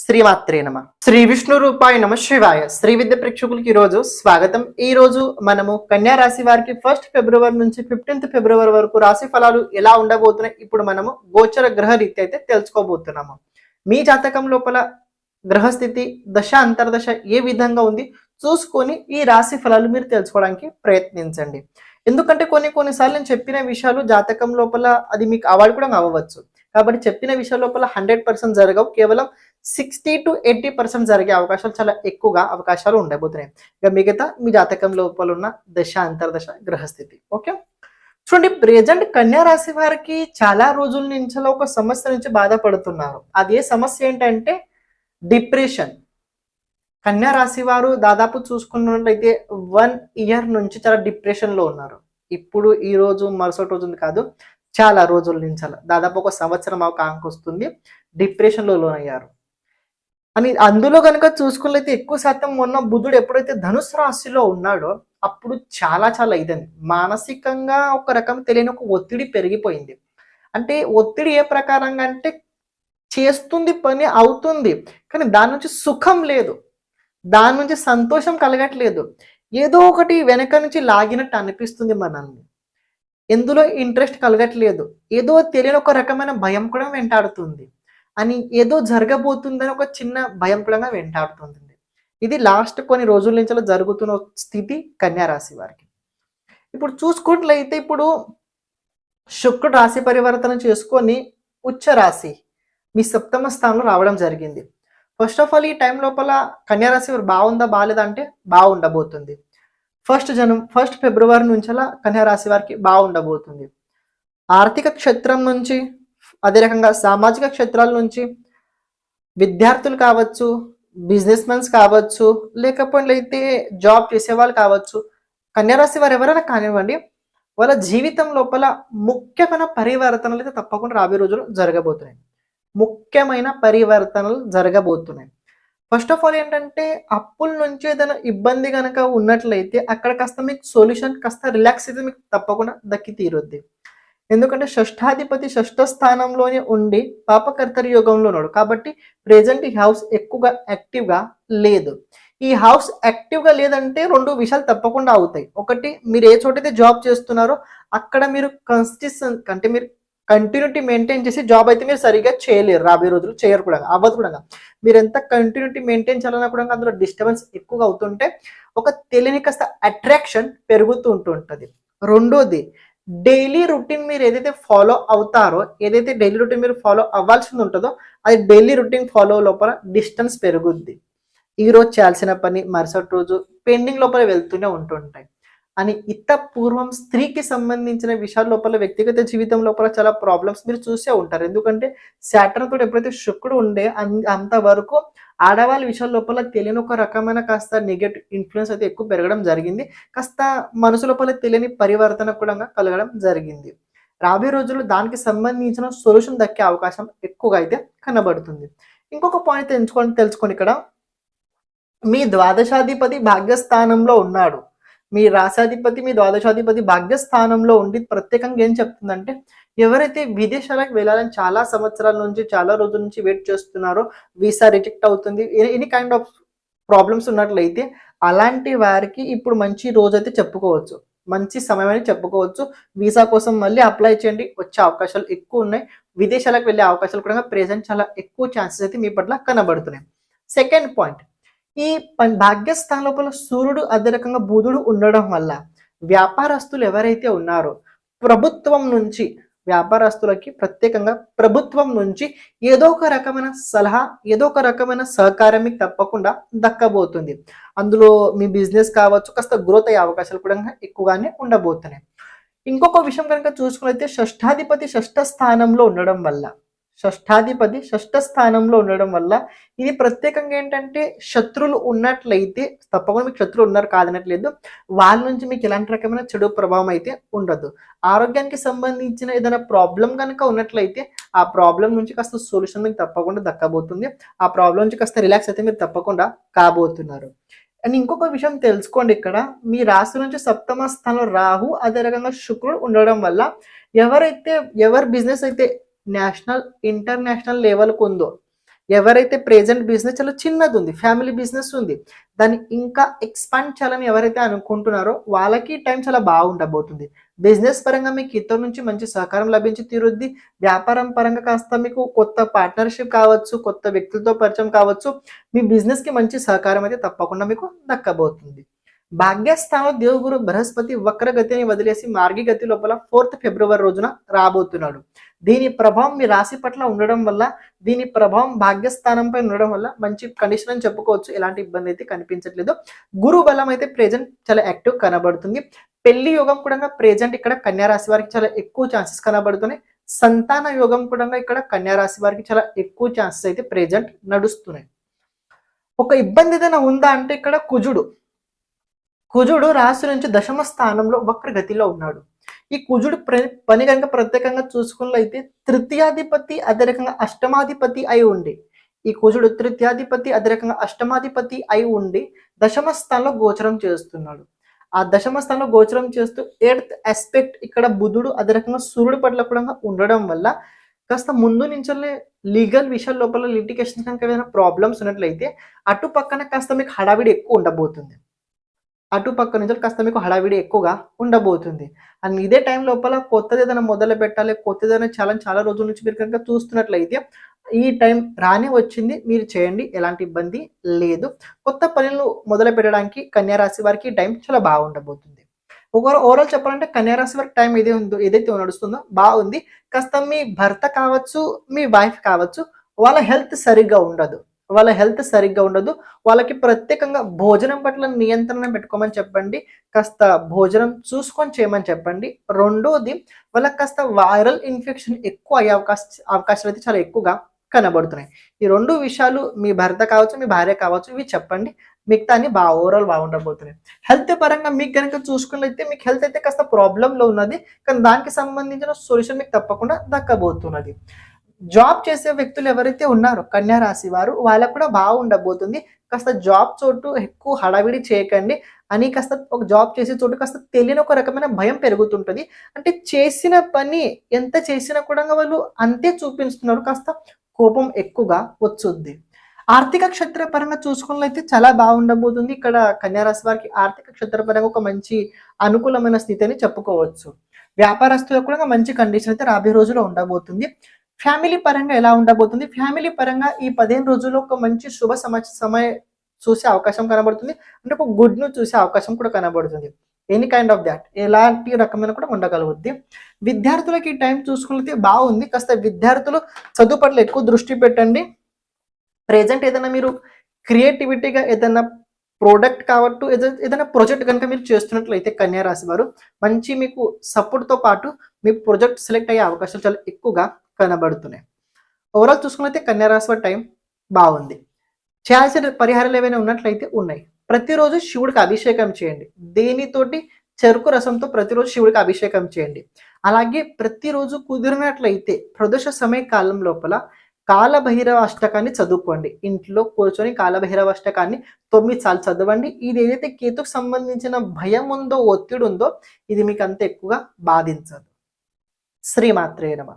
శ్రీమాత్రే నమ. శ్రీ విష్ణు రూపాయ నమ శివాయ. శ్రీ విద్య ప్రేక్షకులకి ఈ రోజు స్వాగతం. ఈ రోజు మనము కన్యా రాశి వారికి ఫస్ట్ ఫిబ్రవరి నుంచి ఫిఫ్టీన్త్ ఫిబ్రవరి వరకు రాశి ఫలాలు ఎలా ఉండబోతున్నాయి ఇప్పుడు మనము గోచర గ్రహ రీతి అయితే తెలుసుకోబోతున్నాము. మీ జాతకం లోపల గ్రహస్థితి దశ అంతర్దశ ఏ విధంగా ఉంది చూసుకొని ఈ రాశి ఫలాలు మీరు తెలుసుకోవడానికి ప్రయత్నించండి. ఎందుకంటే కొన్ని కొన్నిసార్లు నేను చెప్పిన విషయాలు జాతకం లోపల అది మీకు అవార్డు కూడా అవ్వవచ్చు కాబట్టి చెప్పిన విషయాల లోపల హండ్రెడ్ పర్సెంట్ జరగవు. కేవలం సిక్స్టీ టు ఎయిటీ పర్సెంట్ జరిగే అవకాశాలు చాలా ఎక్కువగా అవకాశాలు ఉండబోతున్నాయి ఇక మిగతా మీ జాతకం లోపల ఉన్న దశ అంతర్దశ గ్రహస్థితి. ఓకే? చూడండి ప్రెజెంట్ కన్యా రాశి వారికి చాలా రోజుల నుంచి ఒక సమస్య నుంచి బాధపడుతున్నారు. అదే సమస్య ఏంటంటే డిప్రెషన్. కన్యా రాశి వారు దాదాపు చూసుకున్నట్లయితే వన్ ఇయర్ నుంచి చాలా డిప్రెషన్లో ఉన్నారు. ఇప్పుడు ఈ రోజు మరుసటి రోజు ఉంది కాదు చాలా రోజుల నుంచి దాదాపు ఒక సంవత్సరం ఒక ఆంక్ వస్తుంది. డిప్రెషన్లో లోనయ్యారు. అని అందులో కనుక చూసుకున్నట్లయితే ఎక్కువ శాతం మొన్న బుధుడు ఎప్పుడైతే ధనుసు రాశిలో ఉన్నాడో అప్పుడు చాలా చాలా ఇదండి మానసికంగా ఒక రకం తెలియని ఒక ఒత్తిడి పెరిగిపోయింది. అంటే ఒత్తిడి ఏ ప్రకారంగా అంటే చేస్తుంది పని అవుతుంది కానీ దాని నుంచి సుఖం లేదు. దాని నుంచి సంతోషం కలగట్లేదు. ఏదో ఒకటి వెనక నుంచి లాగినట్టు అనిపిస్తుంది మనల్ని. ఎందులో ఇంట్రెస్ట్ కలగట్లేదు. ఏదో తెలియని ఒక రకమైన భయం కూడా వెంటాడుతుంది. అని ఏదో జరగబోతుందని ఒక చిన్న భయం కూడా వెంటాడుతుంది ఇది లాస్ట్ కొన్ని రోజుల నుంచి జరుగుతున్న స్థితి కన్యా రాశి వారికి. ఇప్పుడు చూసుకున్నట్లయితే ఇప్పుడు శుక్రుడు రాశి పరివర్తన చేసుకొని ఉచ్చ రాశి మీ సప్తమ స్థానంలో రావడం జరిగింది. ఫస్ట్ ఆఫ్ ఆల్ ఈ టైం లోపల కన్యారాశి వారు బాగుందా బాగాలేదా అంటే బాగుండబోతుంది. ఫస్ట్ జనం ఫస్ట్ ఫిబ్రవరి నుంచి అలా కన్యా రాశి వారికి బాగుండబోతుంది. ఆర్థిక క్షేత్రం నుంచి అదే రకంగా సామాజిక క్షేత్రాల నుంచి విద్యార్థులు కావచ్చు బిజినెస్ మెన్స్ కావచ్చు లేకపోతే జాబ్ చేసే వాళ్ళు కావచ్చు కన్యారాశి వారు ఎవరైనా కానివ్వండి వాళ్ళ జీవితం లోపల ముఖ్యమైన పరివర్తనలు అయితే తప్పకుండా రాబోయే రోజులు జరగబోతున్నాయి. ముఖ్యమైన పరివర్తనలు జరగబోతున్నాయి. ఫస్ట్ ఆఫ్ ఆల్ ఏంటంటే అప్పుల నుంచి ఏదైనా ఇబ్బంది కనుక ఉన్నట్లయితే అక్కడ కాస్త మీకు సొల్యూషన్ కాస్త రిలాక్స్ అయితే మీకు తప్పకుండా దక్కి తీరుద్ది. ఎందుకంటే షష్ఠాధిపతి షష్ఠ స్థానంలోనే ఉండి పాపకర్తరి యోగంలో ఉన్నాడు. కాబట్టి ప్రెజెంట్ ఈ హౌస్ ఎక్కువగా యాక్టివ్గా లేదు. ఈ హౌస్ యాక్టివ్గా లేదంటే రెండు విషయాలు తప్పకుండా అవుతాయి. ఒకటి మీరు ఏ చోటైతే జాబ్ చేస్తున్నారో అక్కడ మీరు కన్సిస్టెన్ అంటే మీరు కంటిన్యూటీ మెయింటైన్ చేసి జాబ్ అయితే మీరు సరిగా చేయలేరు. రాబోయే రోజులు చేయరు కూడా అవ్వదు కూడా. మీరు ఎంత కంటిన్యూటీ మెయింటైన్ చేయాలన్నా కూడా అందులో డిస్టర్బెన్స్ ఎక్కువగా అవుతుంటే ఒక తెలియని కాస్త అట్రాక్షన్ పెరుగుతూ ఉంటుంటుంది. రెండోది డైలీ రొటీన్ మీరు ఏదైతే ఫాలో అవుతారో ఏదైతే డైలీ రొటీన్ మీరు ఫాలో అవ్వాల్సింది ఉంటుందో అది డైలీ రొటీన్ ఫాలో లోపల డిస్టెన్స్ పెరుగుద్ది. ఈ రోజు చేయాల్సిన పని మరుసటి రోజు పెండింగ్ లోపల వెళ్తూనే ఉంటుంటాయి. అని ఇత పూర్వం స్త్రీకి సంబంధించిన విషయాల లోపల వ్యక్తిగత జీవితం లోపల చాలా ప్రాబ్లమ్స్ మీరు చూసే ఉంటారు. ఎందుకంటే శాటర్న్ తోటి ఎప్పుడైతే శుక్రుడు ఉండే అంతవరకు ఆడవాళ్ళ విషయాల లోపల తెలియని ఒక రకమైన కాస్త నెగటివ్ ఇన్ఫ్లుయెన్స్ అయితే ఎక్కువ పెరగడం జరిగింది. కాస్త మనసు లోపల తెలియని పరివర్తన కూడా కలగడం జరిగింది. రాబోయే రోజుల్లో దానికి సంబంధించిన సొల్యూషన్ దక్కే అవకాశం ఎక్కువగా అయితే కనబడుతుంది. ఇంకొక పాయింట్ తెలుసుకొని తెలుసుకొని ఇక్కడ మీ ద్వాదశాధిపతి భాగ్యస్థానంలో ఉన్నాడు. మీ రాశాధిపతి మీ ద్వాదశాధిపతి భాగ్యస్థానంలో ఉండి ప్రత్యేకంగా ఏం చెప్తుందంటే ఎవరైతే విదేశాలకు వెళ్ళాలని చాలా సంవత్సరాల నుంచి చాలా రోజుల నుంచి వెయిట్ చేస్తున్నారో వీసా రిజెక్ట్ అవుతుంది. ఎనీ కైండ్ ఆఫ్ ప్రాబ్లమ్స్ ఉన్నట్లయితే అలాంటి వారికి ఇప్పుడు మంచి రోజు అయితే చెప్పుకోవచ్చు. మంచి సమయం అని చెప్పుకోవచ్చు. వీసా కోసం మళ్ళీ అప్లై చేయండి. వచ్చే అవకాశాలు ఎక్కువ ఉన్నాయి. విదేశాలకు వెళ్ళే అవకాశాలు కూడా ప్రెసెంట్ చాలా ఎక్కువ ఛాన్సెస్ అయితే మీ పట్ల కనబడుతున్నాయి. సెకండ్ పాయింట్ ఈ పం- భాగ్యస్థానం లోపల సూర్యుడు అదే రకంగా బుధుడు ఉండడం వల్ల వ్యాపారస్తులు ఎవరైతే ఉన్నారో ప్రభుత్వం నుంచి వ్యాపారస్తులకి ప్రత్యేకంగా ప్రభుత్వం నుంచి ఏదో ఒక రకమైన సలహా ఏదో ఒక రకమైన సహకారం మీకు తప్పకుండా దక్కబోతుంది. అందులో మీ బిజినెస్ కావచ్చు కాస్త గ్రోత్ అయ్యే అవకాశాలు కూడా ఎక్కువగానే ఉండబోతున్నాయి. ఇంకొక విషయం కనుక చూసుకున్నైతే షష్ఠాధిపతి షష్ఠ స్థానంలో ఉండడం వల్ల షష్ఠాధిపతి షష్ఠ స్థానంలో ఉండడం వల్ల ఇది ప్రత్యేకంగా ఏంటంటే శత్రులు ఉన్నట్లయితే తప్పకుండా మీకు శత్రులు ఉన్నారు కాదనట్లేదు వాళ్ళ నుంచి మీకు ఎలాంటి రకమైన చెడు ప్రభావం అయితే ఉండదు. ఆరోగ్యానికి సంబంధించిన ఏదైనా ప్రాబ్లం కనుక ఉన్నట్లయితే ఆ ప్రాబ్లం నుంచి కాస్త సొల్యూషన్ మీకు తప్పకుండా దక్కబోతుంది. ఆ ప్రాబ్లం నుంచి కాస్త రిలాక్స్ అయితే మీరు తప్పకుండా కాబోతున్నారు. అండ్ ఇంకొక విషయం తెలుసుకోండి ఇక్కడ. మీ రాశి నుంచి సప్తమ స్థానంలో రాహు అదే రకంగా శుక్రుడు ఉండడం వల్ల ఎవరైతే ఎవరి బిజినెస్ అయితే నేషనల్ ఇంటర్నేషనల్ లెవెల్కు ఉందో ఎవరైతే ప్రెజెంట్ బిజినెస్ చాలా చిన్నది ఉంది ఫ్యామిలీ బిజినెస్ ఉంది దాన్ని ఇంకా ఎక్స్పాండ్ చేయాలని ఎవరైతే అనుకుంటున్నారో వాళ్ళకి టైం చాలా బాగుండబోతుంది. బిజినెస్ పరంగా మీకు ఇతర నుంచి మంచి సహకారం లభించి తీరుద్ది. వ్యాపారం పరంగా కాస్త మీకు కొత్త పార్ట్నర్షిప్ కావచ్చు కొత్త వ్యక్తులతో పరిచయం కావచ్చు మీ బిజినెస్కి మంచి సహకారం అయితే తప్పకుండా మీకు దక్కబోతుంది. భాగ్యస్థానం దేవుగురు బృహస్పతి వక్రగతిని వదిలేసి మార్గి గతి లోపల ఫోర్త్ ఫిబ్రవరి రోజున రాబోతున్నాడు. దీని ప్రభావం మీ రాశి పట్ల ఉండడం వల్ల దీని ప్రభావం భాగ్యస్థానంపై ఉండడం వల్ల మంచి కండిషన్ అని చెప్పుకోవచ్చు. ఎలాంటి ఇబ్బంది అయితే కనిపించట్లేదు. గురు బలం అయితే ప్రెజెంట్ చాలా యాక్టివ్ కనబడుతుంది. పెళ్ళి యోగం కూడా ప్రెజెంట్ ఇక్కడ కన్యారాశి వారికి చాలా ఎక్కువ ఛాన్సెస్ కనబడుతున్నాయి. సంతాన యోగం కూడా ఇక్కడ కన్యారాశి వారికి చాలా ఎక్కువ ఛాన్సెస్ అయితే ప్రెజెంట్ నడుస్తున్నాయి. ఒక ఇబ్బంది ఏదైనా ఉందా అంటే ఇక్కడ కుజుడు. కుజుడు రాశి నుంచి దశమ స్థానంలో వక్రగతిలో ఉన్నాడు. ఈ కుజుడు పని కనుక ప్రత్యేకంగా చూసుకున్నట్లయితే తృతీయాధిపతి అదే రకంగా అష్టమాధిపతి అయి ఉండి ఈ కుజుడు తృతీయాధిపతి అదే రకంగా అష్టమాధిపతి అయి ఉండి దశమ స్థానంలో గోచరం చేస్తున్నాడు. ఆ దశమ స్థానంలో గోచరం చేస్తూ ఎయిత్ ఆస్పెక్ట్ ఇక్కడ బుధుడు అదే రకంగా సూర్యుడు పట్ల కూడా ఉండడం వల్ల కాస్త ముందు నుంచి లీగల్ విషయాల లోపల లిటికేషన్ కనుక ఏదైనా ప్రాబ్లమ్స్ ఉన్నట్లయితే అటు పక్కన కాస్త మీకు హడావిడి ఎక్కువ ఉండబోతుంది. అటు పక్క నుంచి కాస్త మీకు హడావిడి ఎక్కువగా ఉండబోతుంది. అండ్ ఇదే టైం లోపల కొత్తది ఏదైనా మొదలు పెట్టాలి కొత్తది ఏదైనా చాలా చాలా రోజుల నుంచి మీరు కనుక చూస్తున్నట్లయితే ఈ టైం రాని వచ్చింది. మీరు చేయండి ఎలాంటి ఇబ్బంది లేదు. కొత్త పనులు మొదలు పెట్టడానికి కన్యారాశి వారికి ఈ టైం చాలా బాగుండబోతుంది ఒకరు ఓవరాల్ చెప్పాలంటే కన్యారాశి వారికి టైం ఏదే ఉందో ఏదైతే నడుస్తుందో బాగుంది. కాస్త మీ భర్త కావచ్చు మీ వైఫ్ కావచ్చు వాళ్ళ హెల్త్ సరిగ్గా ఉండదు. వాళ్ళ హెల్త్ సరిగ్గా ఉండదు. వాళ్ళకి ప్రత్యేకంగా భోజనం పట్ల నియంత్రణ పెట్టుకోమని చెప్పండి. కాస్త భోజనం చూసుకొని చేయమని చెప్పండి. రెండోది వాళ్ళకి కాస్త వైరల్ ఇన్ఫెక్షన్ ఎక్కువ అయ్యే అవకాశ అవకాశాలు అయితే చాలా ఎక్కువగా కనబడుతున్నాయి. ఈ రెండు విషయాలు మీ భర్త కావచ్చు మీ భార్య కావచ్చు ఇవి చెప్పండి. మిగతా అన్ని బాగా ఓవరాల్ బాగుండబోతున్నాయి హెల్త్ పరంగా మీకు కనుక చూసుకున్నట్లయితే మీకు హెల్త్ అయితే కాస్త ప్రాబ్లంలో ఉన్నది. కానీ దానికి సంబంధించిన సొల్యూషన్ మీకు తప్పకుండా దక్కబోతున్నది. జాబ్ చేసే వ్యక్తులు ఎవరైతే ఉన్నారో కన్యా రాశి వారు వాళ్ళకు కూడా బాగుండబోతుంది కాస్త జాబ్ చోటు ఎక్కువ హడావిడి చేయకండి. అని కాస్త ఒక జాబ్ చేసే చోటు కాస్త తెలియని ఒక రకమైన భయం పెరుగుతుంటుంది. అంటే చేసిన పని ఎంత చేసినా కూడా వాళ్ళు అంతే చూపిస్తున్నారు. కాస్త కోపం ఎక్కువగా వచ్చుద్ది. ఆర్థిక క్షేత్ర పరంగా చూసుకున్నట్లయితే చాలా బాగుండబోతుంది ఇక్కడ కన్యారాశి వారికి ఆర్థిక క్షేత్ర పరంగా ఒక మంచి అనుకూలమైన స్థితి అని చెప్పుకోవచ్చు. వ్యాపారస్తులకు కూడా మంచి కండిషన్ అయితే రాబోయే రోజులో ఉండబోతుంది. ఫ్యామిలీ పరంగా ఎలా ఉండబోతుంది? ఫ్యామిలీ పరంగా ఈ పదిహేను రోజుల్లో ఒక మంచి శుభ సమ సమయ చూసే అవకాశం కనబడుతుంది. అంటే ఒక గుడ్ను చూసే అవకాశం కూడా కనబడుతుంది. ఎనీ కైండ్ ఆఫ్ దాట్ ఎలాంటి రకమైన కూడా ఉండగలుగుద్ది విద్యార్థులకి ఈ టైం చూసుకున్నట్లయితే బాగుంది. కాస్త విద్యార్థులు చదువు పట్ల ఎక్కువ దృష్టి పెట్టండి. ప్రెజెంట్ ఏదైనా మీరు క్రియేటివిటీగా ఏదైనా ప్రోడక్ట్ కావట్టు ఏదైనా ఏదైనా ప్రాజెక్ట్ కనుక మీరు చేస్తున్నట్లయితే కన్యా రాశి వారు మంచి మీకు సపోర్ట్తో పాటు మీ ప్రాజెక్ట్ సెలెక్ట్ అయ్యే అవకాశాలు చాలా ఎక్కువగా కనబడుతున్నాయి. ఓవరాల్ చూసుకున్నైతే కన్యా రాశి వారి టైం బాగుంది. చేయాల్సిన పరిహారాలు ఏవైనా ఉన్నట్లయితే ఉన్నాయి. ప్రతిరోజు శివుడికి అభిషేకం చేయండి. దేనితోటి? చెరుకు రసంతో ప్రతిరోజు శివుడికి అభిషేకం చేయండి. అలాగే ప్రతిరోజు కుదిరినట్లయితే ప్రదోష సమయ కాలం లోపల కాలభైరవ అష్టకాన్ని చదువుకోండి. ఇంట్లో కూర్చొని కాలభైరవ అష్టకాన్ని తొమ్మిది సార్లు చదవండి. ఇది ఏదైతే కేతుకు సంబంధించిన భయం ఉందో ఒత్తిడి ఉందో ఇది మీకు అంత ఎక్కువగా బాధించదు. శ్రీమాత్రే నమ.